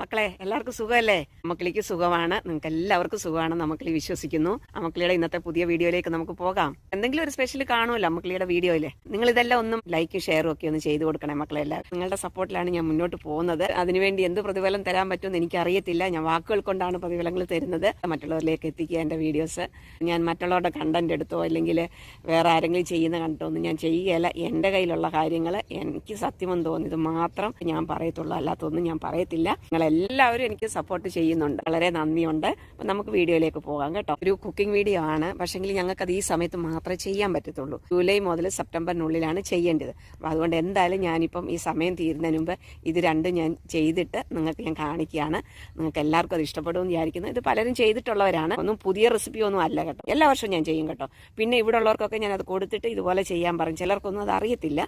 മക്കളെ എല്ലാവർക്കും സുഖമല്ലേ? അമ്മക്കിളിക്ക് സുഖമാണ്. നിങ്ങൾക്ക് എല്ലാവർക്കും സുഖമാണ് നമുക്കിളി വിശ്വസിക്കുന്നു. അമ്മക്കിളിയുടെ ഇന്നത്തെ പുതിയ വീഡിയോയിലേക്ക് നമുക്ക് പോകാം. എന്തെങ്കിലും ഒരു സ്പെഷ്യൽ കാണുമല്ലോ അമ്മക്കിളിയുടെ വീഡിയോയിൽ? നിങ്ങൾ ഇതെല്ലാം ഒന്നും ലൈക്ക് ഷെയറും ഒക്കെ ഒന്ന് ചെയ്തു കൊടുക്കണേ മക്കളെ എല്ലാവരും. നിങ്ങളുടെ സപ്പോർട്ടിലാണ് ഞാൻ മുന്നോട്ട് പോകുന്നത്. അതിനുവേണ്ടി എന്ത് പ്രതിഫലം തരാൻ പറ്റുമെന്ന് എനിക്ക് എനിക്കറിയത്തില്ല. ഞാൻ വാക്കുകൾ കൊണ്ടാണ് പ്രതിഫലങ്ങൾ തരുന്നത്. മറ്റുള്ളവരിലേക്ക് എത്തിക്കുക എന്റെ വീഡിയോസ് ഞാൻ മറ്റുള്ളവരുടെ കണ്ടന്റ് എടുത്തോ അല്ലെങ്കിൽ വേറെ ആരെങ്കിലും ചെയ്യുന്ന കണ്ടോ ഒന്നും ഞാൻ ചെയ്യുകയല്ല. എന്റെ കയ്യിലുള്ള കാര്യങ്ങൾ എനിക്ക് സത്യമെന്ന് തോന്നിയത് മാത്രം ഞാൻ പറയത്തുള്ളൂ. അല്ലാത്തൊന്നും ഞാൻ പറയത്തില്ല. നിങ്ങൾ എല്ലാവരും എനിക്ക് സപ്പോർട്ട് ചെയ്യുന്നുണ്ട്. വളരെ നന്ദിയുണ്ട്. അപ്പം നമുക്ക് വീഡിയോയിലേക്ക് പോകാം കേട്ടോ. ഒരു കുക്കിംഗ് വീഡിയോ ആണ്. പക്ഷേങ്കിൽ ഞങ്ങൾക്ക് അത് ഈ സമയത്ത് മാത്രമേ ചെയ്യാൻ പറ്റത്തുള്ളൂ. ജൂലൈ മുതൽ സെപ്റ്റംബറിനുള്ളിലാണ് ചെയ്യേണ്ടത്. അപ്പോൾ അതുകൊണ്ട് എന്തായാലും ഞാനിപ്പം ഈ സമയം തീരുന്നതിന് മുമ്പ് ഇത് രണ്ടും ഞാൻ ചെയ്തിട്ട് നിങ്ങൾക്ക് ഞാൻ കാണിക്കുകയാണ്. നിങ്ങൾക്ക് എല്ലാവർക്കും അത് ഇഷ്ടപ്പെടുമെന്ന് വിചാരിക്കുന്നു. ഇത് പലരും ചെയ്തിട്ടുള്ളവരാണ്. ഒന്നും പുതിയ റെസിപ്പി ഒന്നും അല്ല കേട്ടോ. എല്ലാ വർഷവും ഞാൻ ചെയ്യും കേട്ടോ. പിന്നെ ഇവിടെ ഉള്ളവർക്കൊക്കെ ഞാൻ അത് കൊടുത്തിട്ട് ഇതുപോലെ ചെയ്യാൻ പറയും. ചിലർക്കൊന്നും അത് അറിയത്തില്ല.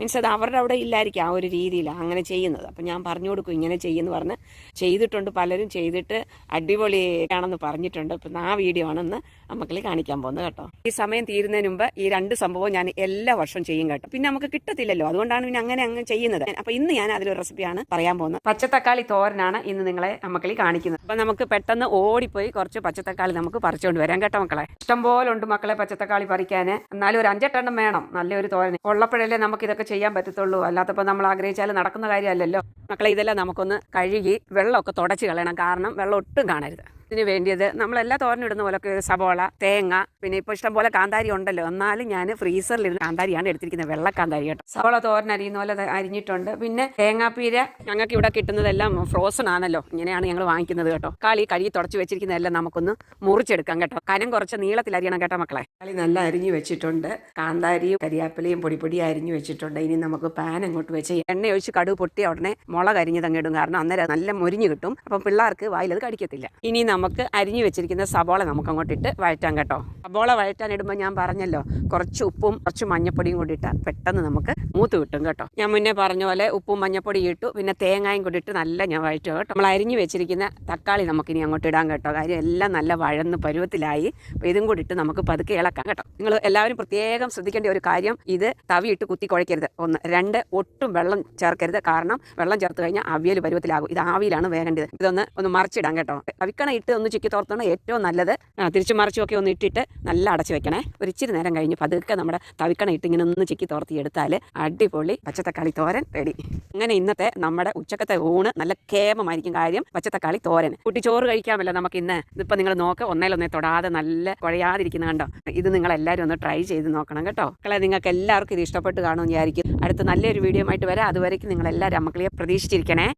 മീൻസ് അത് അവരുടെ അവിടെ ഇല്ലായിരിക്കും ആ ഒരു രീതിയിലാണ് അങ്ങനെ ചെയ്യുന്നത്. അപ്പം ഞാൻ പറഞ്ഞു കൊടുക്കും ഇങ്ങനെ ചെയ്യുമെന്ന് പറഞ്ഞ് ചെയ്തിട്ടുണ്ട്. പലരും ചെയ്തിട്ട് അടിപൊളിയാണെന്ന് പറഞ്ഞിട്ടുണ്ട്. അപ്പം ആ വീഡിയോ ആണെന്ന് നമുക്ക് കാണിക്കാൻ പോകുന്നത് കേട്ടോ. ഈ സമയം തീരുന്നതിന് മുമ്പ് ഈ രണ്ട് സംഭവം ഞാൻ എല്ലാ വർഷവും ചെയ്യും കേട്ടോ. പിന്നെ നമുക്ക് കിട്ടത്തില്ലല്ലോ. അതുകൊണ്ടാണ് പിന്നെ അങ്ങനെ അങ്ങ് ചെയ്യുന്നത്. അപ്പം ഇന്ന് ഞാൻ അതിലൊരു റെസിപ്പിയാണ് പറയാൻ പോകുന്നത്. പച്ചത്തക്കാളി തോരനാണ് ഇന്ന് നിങ്ങളെ അമ്മക്കളി കാണിക്കുന്നത്. അപ്പം നമുക്ക് പെട്ടെന്ന് ഓടിപ്പോയി കുറച്ച് പച്ചത്തക്കാളി നമുക്ക് പറിച്ചുകൊണ്ട് വരാം കേട്ടോ മക്കളെ. ഇഷ്ടം പോലെ ഉണ്ട് മക്കളെ പച്ചത്തക്കാളി പറിക്കാൻ എന്നാലും ഒരു അഞ്ചെട്ടെണ്ണം വേണം. നല്ലൊരു തോരൻ ഉള്ളപ്പോഴല്ലേ നമുക്ക് ഇതൊക്കെ ചെയ്യാൻ പറ്റത്തുള്ളൂ. അല്ലാത്തപ്പോൾ നമ്മൾ ആഗ്രഹിച്ചാൽ നടക്കുന്ന കാര്യമല്ലല്ലോ. മക്കളെ ഇതെല്ലാം നമുക്കൊന്ന് കഴുകി വെള്ളമൊക്കെ തുടച്ച് കളയണം. കാരണം വെള്ളം ഒട്ടും കാണരുത്. ഇതിന് വേണ്ടിയത് നമ്മളെല്ലാ തോരനിടുന്ന പോലൊക്കെ സബോള തേങ്ങ പിന്നെ ഇപ്പോൾ ഇഷ്ടം പോലെ കാന്താരി ഉണ്ടല്ലോ. എന്നാലും ഞാൻ ഫ്രീസറിലിരുന്ന കാന്താരിയാണ് എടുത്തിരിക്കുന്നത്. വെള്ള കാന്താരി കേട്ടോ. സവോള തോരൻ അരിയുന്ന പോലെ അരിഞ്ഞിട്ടുണ്ട്. പിന്നെ തേങ്ങാപ്പീര ഞങ്ങൾക്ക് ഇവിടെ കിട്ടുന്നതെല്ലാം ഫ്രോസൺ ആണല്ലോ. ഇങ്ങനെയാണ് ഞങ്ങൾ വാങ്ങിക്കുന്നത് കേട്ടോ. കളി കഴുകി തുടച്ച് വെച്ചിരിക്കുന്നതെല്ലാം നമുക്കൊന്ന് മുറിച്ചെടുക്കാം കേട്ടോ. കനം കുറച്ച് നീളത്തിൽ അരിയണം കേട്ടോ മക്കളെ. കളി നല്ല അരിഞ്ഞു വെച്ചിട്ടുണ്ട്. കാന്താരിയും കരിയാപ്പിലയും പൊടിപ്പൊടി പൊടി അരിഞ്ഞു വെച്ചിട്ടുണ്ട്. ഇനി നമുക്ക് പാൻ അങ്ങോട്ട് വെച്ച് എണ്ണ ഒഴിച്ച് കടുവ് പൊട്ടിയ ഉടനെ മുളക് അരിഞ്ഞത് തങ്ങിടും കാരണം അന്നേരം നല്ല മുരിഞ്ഞ് കിട്ടും. അപ്പം പിള്ളേർക്ക് വായിലത് കടിക്കത്തില്ല. ഇനി നമുക്ക് അരിഞ്ഞു വെച്ചിരിക്കുന്ന സബോള നമുക്ക് അങ്ങോട്ട് ഇട്ട് വഴറ്റാം കേട്ടോ. സബോള വഴറ്റാൻ ഇടുമ്പോൾ ഞാൻ പറഞ്ഞല്ലോ കുറച്ച് ഉപ്പും കുറച്ച് മഞ്ഞപ്പൊടിയും കൂടി ഇട്ടാൽ പെട്ടെന്ന് നമുക്ക് മൂത്ത് കിട്ടും കേട്ടോ. ഞാൻ മുന്നേ പറഞ്ഞ പോലെ ഉപ്പും മഞ്ഞപ്പൊടി ഇട്ടു പിന്നെ തേങ്ങായും കൂടി ഇട്ട് നല്ല ഞാൻ വഴറ്റും കേട്ടോ. നമ്മൾ അരിഞ്ഞു വെച്ചിരിക്കുന്ന തക്കാളി നമുക്കിനി അങ്ങോട്ട് ഇടാൻ കേട്ടോ. കാര്യം എല്ലാം നല്ല വഴന്ന് പരുവത്തിലായി അപ്പോൾ ഇതും കൂടി ഇട്ട് നമുക്ക് പതുക്കെ ഇളക്കാം കേട്ടോ. നിങ്ങൾ എല്ലാവരും പ്രത്യേകം ശ്രദ്ധിക്കേണ്ട ഒരു കാര്യം ഇത് തവിയിട്ട് കുത്തി കുഴയ്ക്കരുത് ഒന്ന് രണ്ട് ഒട്ടും വെള്ളം ചേർക്കരുത്. കാരണം വെള്ളം ചേർത്ത് കഴിഞ്ഞാൽ അവിയൽ പരുവത്തിലാകും. ഇത് ആവിയിലാണ് വേകേണ്ടത്. ഇതൊന്ന് ഒന്ന് മറിച്ചിടാം കേട്ടോ. അവിക്കണ ഒന്ന് ചിക്കി തോർത്താണ്. ഏറ്റവും നല്ലത് തിരിച്ചു മറിച്ചുമൊക്കെ ഒന്ന് ഇട്ടിട്ട് നല്ല അടച്ചു വെക്കണേ. ഒരു ഇച്ചിരി നേരം കഴിഞ്ഞ് പതുക്കെ നമ്മുടെ തവിക്കണ ഇട്ട് ഇങ്ങനെ ഒന്ന് ചിക്കി എടുത്താൽ അടിപൊളി പച്ചത്തക്കാളി തോരൻ റെഡി. അങ്ങനെ ഇന്നത്തെ നമ്മുടെ ഉച്ചക്കത്തെ ഊണ് നല്ല കേമമായിരിക്കും കാര്യം പച്ചത്തക്കാളി തോരൻ കുട്ടി ചോറ് കഴിക്കാമല്ലോ നമുക്ക് ഇന്ന്. ഇതിപ്പോൾ നിങ്ങൾ നോക്ക് ഒന്നേലൊന്നേ തൊടാതെ നല്ല കുഴയാതിരിക്കുന്ന കണ്ടോ? ഇത് നിങ്ങൾ എല്ലാവരും ഒന്ന് ട്രൈ ചെയ്ത് നോക്കണം കേട്ടോ. മക്കളെ നിങ്ങൾക്ക് എല്ലാവർക്കും ഇത് ഇഷ്ടപ്പെട്ട് കാണുമെന്ന് വിചാരിക്കും അടുത്ത നല്ലൊരു വീഡിയോ ആയിട്ട് വരാം. അതുവരേക്കും നിങ്ങൾ എല്ലാവരും മക്കളെ പ്രതീക്ഷിച്ചിരിക്കണേ.